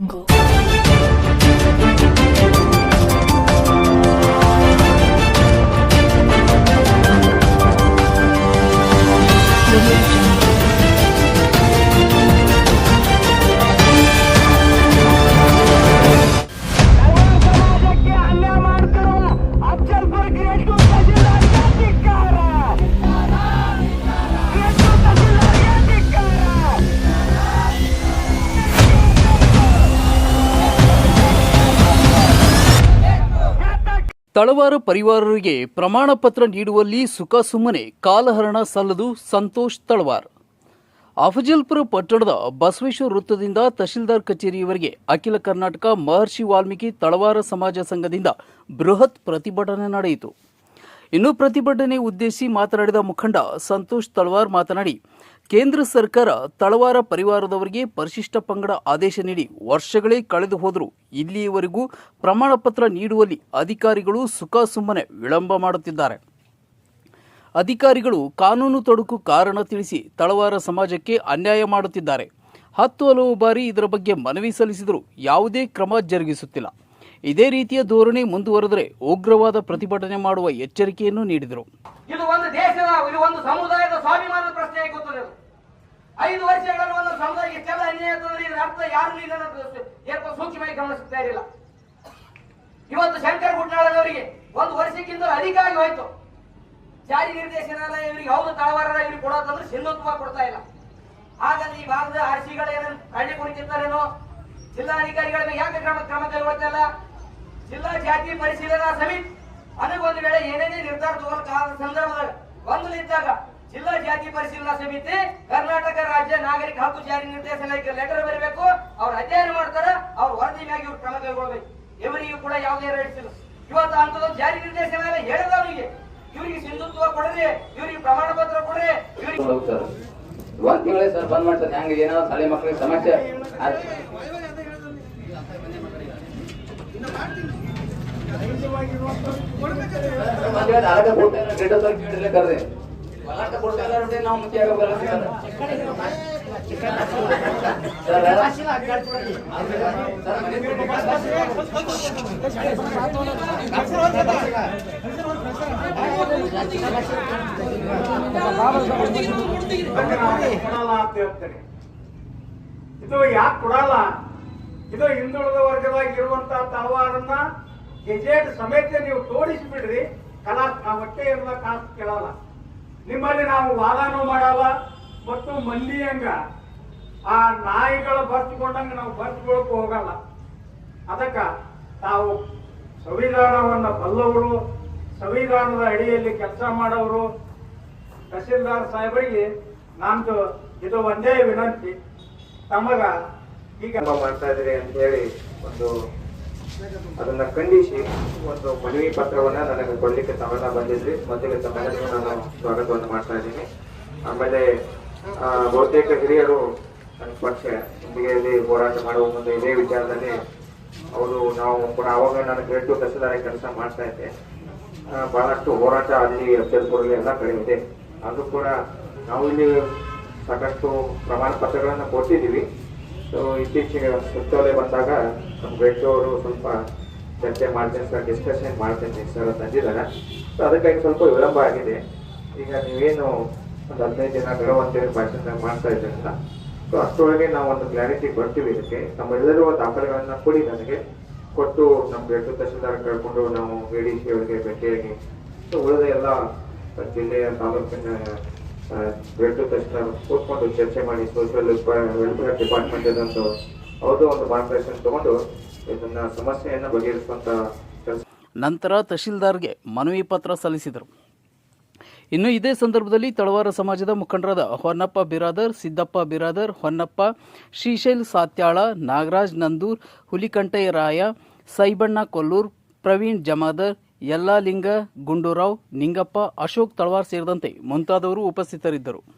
ಸಮಾಜಕ್ಕೆ ತಳವಾರ ಪರಿವಾರರಿಗೆ ಪ್ರಮಾಣ ಪತ್ರ ನೀಡುವಲ್ಲಿ ಸುಖ ಸುಮ್ಮನೆ, ಕಾಲಹರಣ ಸಲ್ಲದು ಸಂತೋಷ್ ತಳವಾರ್. ಅಫಜಲ್ಪುರ ಪಟ್ಟಣದ ಬಸವೇಶ್ವರ ವೃತ್ತದಿಂದ ತಹಶೀಲ್ದಾರ್ ಕಚೇರಿಯವರೆಗೆ ಅಖಿಲ ಕರ್ನಾಟಕ ಮಹರ್ಷಿ ವಾಲ್ಮೀಕಿ ತಳವಾರ ಸಮಾಜ ಸಂಘದಿಂದ ಬೃಹತ್ ಪ್ರತಿಭಟನೆ ನಡೆಯಿತು. ಇನ್ನು ಪ್ರತಿಭಟನೆ ಉದ್ದೇಶಿಸಿ ಮಾತನಾಡಿದ ಮುಖಂಡ ಸಂತೋಷ್ ತಳವಾರ್ ಮಾತನಾಡಿ ಕೇಂದ್ರ ಸರ್ಕಾರ ತಳವಾರ ಪರಿವಾರದವರಿಗೆ ಪರಿಶಿಷ್ಟ ಪಂಗಡ ಆದೇಶ ನೀಡಿ ವರ್ಷಗಳೇ ಕಳೆದು ಹೋದರೂ ಇಲ್ಲಿಯವರೆಗೂ ಪ್ರಮಾಣ ಪತ್ರ ನೀಡುವಲ್ಲಿ ಅಧಿಕಾರಿಗಳು ಸುಖ ಸುಮ್ಮನೆ ವಿಳಂಬ ಮಾಡುತ್ತಿದ್ದಾರೆ. ಅಧಿಕಾರಿಗಳು ಕಾನೂನು ತೊಡಕು ಕಾರಣ ತಿಳಿಸಿ ತಳವಾರ ಸಮಾಜಕ್ಕೆ ಅನ್ಯಾಯ ಮಾಡುತ್ತಿದ್ದಾರೆ. ಹತ್ತು ಹಲವು ಬಾರಿ ಇದರ ಬಗ್ಗೆ ಮನವಿ ಸಲ್ಲಿಸಿದರೂ ಯಾವುದೇ ಕ್ರಮ ಜರುಗಿಸುತ್ತಿಲ್ಲ. ಇದೇ ರೀತಿಯ ಧೋರಣೆ ಮುಂದುವರೆದರೆ ಉಗ್ರವಾದ ಪ್ರತಿಭಟನೆ ಮಾಡುವ ಎಚ್ಚರಿಕೆಯನ್ನು ನೀಡಿದರು. ಇದು ಒಂದು ದೇಶದ, ಇದು ಒಂದು ಸಮುದಾಯದ ಸ್ವಾಭಿಮಾನದ ಪ್ರಶ್ನೆ ಆಗುತ್ತದೆ ಅದು ಐದು ವರ್ಷಗಳಲ್ಲಿ ಒಂದು ಸಮುದಾಯ ಕೆಲ ಅನ್ಯಾಯ ಅಂತಂದ್ರೆ ಇದರ ಅರ್ಥ ಯಾರು ಸ್ವಲ್ಪ ಸೂಕ್ಷ್ಮವಾಗಿ ಗಮನಿಸ್ತಾ ಇರಲಿಲ್ಲ. ಇವತ್ತು ಶಂಕರ್ ಗುಡ್ನಾಳದವರಿಗೆ ಒಂದು ವರ್ಷಕ್ಕಿಂತ ಅಧಿಕ ಆಗಿ ಹೋಯ್ತು. ಜಾರಿ ನಿರ್ದೇಶನಾಲಯ ಇವರಿಗೆ ಹೌದು, ತಳವಾರ ಇವ್ರಿಗೆ ಕೊಡೋದಂದ್ರೆ ಸಿಂಧುತ್ವ ಕೊಡ್ತಾ ಇಲ್ಲ. ಹಾಗಾದ್ರೆ ಈ ಭಾಗದ ಆರ್ಸಿಗಳೇನು ಕಳ್ಳಿ ಕುಣಿತಿರ್ತಾರೇನೋ ಜಿಲ್ಲಾಧಿಕಾರಿಗಳ ಯಾಕೆ ಕ್ರಮ ಕ್ರಮ ಕೈಗೊಳ್ತಾ ಇಲ್ಲ? ಜಿಲ್ಲಾ ಜಾತಿ ಪರಿಶೀಲನಾ ಸಮಿತಿ ಒಂದು ವೇಳೆ ಏನೇನೇ ನಿರ್ಧಾರ ಕಾಲದ ಸಂದರ್ಭದಾಗ ಜಿಲ್ಲಾ ಜಾತಿ ಪರಿಶೀಲನಾ ಸಮಿತಿ ಕರ್ನಾಟಕ ರಾಜ್ಯ ನಾಗರಿಕ ಹಕ್ಕು ಜಾರಿ ನಿರ್ದೇಶನಾಲಯಕ್ಕೆ ಲೆಟರ್ ಬರಬೇಕು. ಅವ್ರು ಅಧ್ಯಯನ ಮಾಡ್ತಾರ ಅವ್ರ ವರದಿ ಮ್ಯಾಗ ಇವ್ರು ಕ್ರಮ ಕೈಗೊಳ್ಬೇಕು. ಇವರಿಗೂ ಕೂಡ ಯಾವುದೇ ರೈಟ್ಸ್ ಇಲ್ಲ. ಇವತ್ತು ಅಂತದೊಂದು ಜಾರಿ ನಿರ್ದೇಶನಾಲಯ ಹೇಳಿದವರಿಗೆ ಇವರಿಗೆ ಸಿಂಧುತ್ವ ಕೊಡ್ರಿ ಇವರಿಗೆ ಪ್ರಮಾಣ ಪತ್ರ ಕೊಡ್ರಿ ಇವರಿಗೆ ಒಂದ್ ತಿಂಗಳೇ ಸರ್ ಬಂದ್ ಮಾಡ್ತಾರೆ. ಹೆಂಗ ಏನೋ ಹಳೆ ಮಕ್ಕಳಿಗೆ ಸಮಸ್ಯೆ ಆದ್- ಇದು ಯಾಕೆ ಕೊಡಲ್ಲ? ಇದು ಹಿಂದುಳಿದ ವರ್ಗದಾಗ ಇರುವಂತ ತಳವಾರನ್ನ ಗೆಜೆಟ್ ಸಮೇತ ನೀವು ತೋರಿಸಿಬಿಡ್ರಿ. ಕಲಾ ಆ ಹೊಟ್ಟೆ ಇರುವ ಕಾಸು ಕೇಳಲ್ಲ. ನಿಮ್ಮಲ್ಲಿ ನಾವು ವಾದನೂ ಮಾಡಲ್ಲ, ಮತ್ತು ಮಂದಿ ಹಂಗ ಆ ನಾಯಿಗಳು ಬರ್ಸ್ಕೊಂಡಂಗ ನಾವು ಬರ್ಸ್ಕೊಳಕ್ ಹೋಗಲ್ಲ. ಅದಕ್ಕೆ ತಾವು ಸಂವಿಧಾನವನ್ನು ಬಲ್ಲವರು, ಸಂವಿಧಾನದ ಅಡಿಯಲ್ಲಿ ಕೆಲಸ ಮಾಡೋರು. ತಹಸೀಲ್ದಾರ್ ಸಾಹೇಬರಿಗೆ ನಂದು ಇದು ಒಂದೇ ವಿನಂತಿ. ತಮಗ ಈಗ ಮಾಡ್ತಾ ಇದ್ರಿ ಅಂತ ಹೇಳಿ ಒಂದು ಅದನ್ನ ಖಂಡಿಸಿ ಒಂದು ಮನವಿ ಪತ್ರವನ್ನ ನನಗೆ ಕೊಡ್ಲಿಕ್ಕೆ ತಾವೆಲ್ಲ ಬಂದಿದ್ರಿ. ಮೊದಲಿಗೆ ತಮ್ಮೆಲ್ಲರಿಗೂ ನಾನು ಸ್ವಾಗತವನ್ನು ಮಾಡ್ತಾ ಇದ್ದೀನಿ. ಆಮೇಲೆ ಬಹುತೇಕ ಹಿರಿಯರು ನನ್ನ ಪಕ್ಷ ಇಂದಿಗೆ ಇಲ್ಲಿ ಹೋರಾಟ ಮಾಡುವ ಮುಂದೆ ಇದೇ ವಿಚಾರದಲ್ಲಿ ಅವರು ನಾವು ಕೂಡ ಅವಾಗ ನಾನು ಗ್ರೇಡ್ ಕಸದಾರ ಕೆಲಸ ಮಾಡ್ತಾ ಇದ್ದೆ. ಬಹಳಷ್ಟು ಹೋರಾಟ ಅಲ್ಲಿ ಅಫ್ಜಲ್ಪುರಲ್ಲಿ ಎಲ್ಲ ಕಡೆ ಇದೆ. ಕೂಡ ನಾವು ಇಲ್ಲಿ ಸಾಕಷ್ಟು ಪ್ರಮಾಣ ಪತ್ರಗಳನ್ನು ಕೊಟ್ಟಿದ್ದೀವಿ. ಸೊ ಇತ್ತೀಚೆಗೆ ಸುತ್ತೋಲೆ ಬಂದಾಗ ನಮ್ಮ ಬೆಟ್ಟು ಅವರು ಸ್ವಲ್ಪ ಚರ್ಚೆ ಮಾಡ್ತೇನೆ ಸರ್ ಡಿಸ್ಕಷನ್ ಮಾಡ್ತೇನೆ ಸರ್ ಅಂತ ಅಂದಿದ್ದಾರೆ. ಸೊ ಅದಕ್ಕಾಗಿ ಸ್ವಲ್ಪ ವಿಳಂಬ ಆಗಿದೆ. ಈಗ ನೀವೇನು ಒಂದು ಹದಿನೈದು ದಿನ ಗಡುವು ಅಂತೇಳಿ ಭಾಷಣ ಮಾಡ್ತಾ ಇದ್ದೀರಲ್ಲ ಸೊ ಅಷ್ಟರೊಳಗೆ ನಾವು ಒಂದು ಕ್ಲಾರಿಟಿ ಬರ್ತೀವಿ ಇದಕ್ಕೆ. ನಮ್ಮೆಲ್ಲರೂ ದಾಖಲೆಗಳನ್ನು ಕೊಡಿ ನನಗೆ ಕೊಟ್ಟು ನಮ್ಮ ಬೆಟ್ಟು ತಹಶೀಲ್ದಾರ್ ಕಳ್ಕೊಂಡು ನಾವು ಎ ಡಿ ಸಿ ಅವರಿಗೆ ಭೇಟಿಯಾಗಿ. ಸೊ ಉಳಿದ ಎಲ್ಲ ಜಿಲ್ಲೆಯ ತಾಲೂಕಿನ ಗ್ರೇಡ್ ತಹಶೀಲ್ದಾರ್ ಕೂತ್ಕೊಂಡು ಚರ್ಚೆ ಮಾಡಿ ಸೋಷಿಯಲ್ ವೆಲ್ಫೇರ್ ಡಿಪಾರ್ಟ್ಮೆಂಟ್ ಇದಂತೂ ಅವ್ರದ್ದು ಒಂದು ಮಾರ್ಗದರ್ಶನ ತಗೊಂಡು ಇದನ್ನ ಸಮಸ್ಯೆಯನ್ನು ಬಗೆಹರಿಸುವಂತ ನಂತರ ತಹಶೀಲ್ದಾರ್ಗೆ ಮನವಿ ಪತ್ರ ಸಲ್ಲಿಸಿದರು. ಇನ್ನು ಇದೇ ಸಂದರ್ಭದಲ್ಲಿ ತಳವಾರ ಸಮಾಜದ ಮುಖಂಡರಾದ ಹೊನ್ನಪ್ಪ ಬಿರಾದರ್, ಸಿದ್ದಪ್ಪ ಬಿರಾದರ್, ಹೊನ್ನಪ್ಪ, ಶ್ರೀಶೈಲ್ ಸಾತ್ಯಾಳ, ನಾಗರಾಜ್ ನಂದೂರ್, ಹುಲಿಕಂಠಯ್ಯ ರಾಯ, ಸೈಬಣ್ಣ ಕೊಲ್ಲೂರ್, ಪ್ರವೀಣ್ ಜಮಾದರ್ ಯಲ್ಲಾಲಿಂಗ ಗುಂಡೂರಾವ್ ನಿಂಗಪ್ಪ ಅಶೋಕ್ ತಳವಾರ್ ಸೇರಿದಂತೆ ಮುಂತಾದವರು ಉಪಸ್ಥಿತರಿದ್ದರು.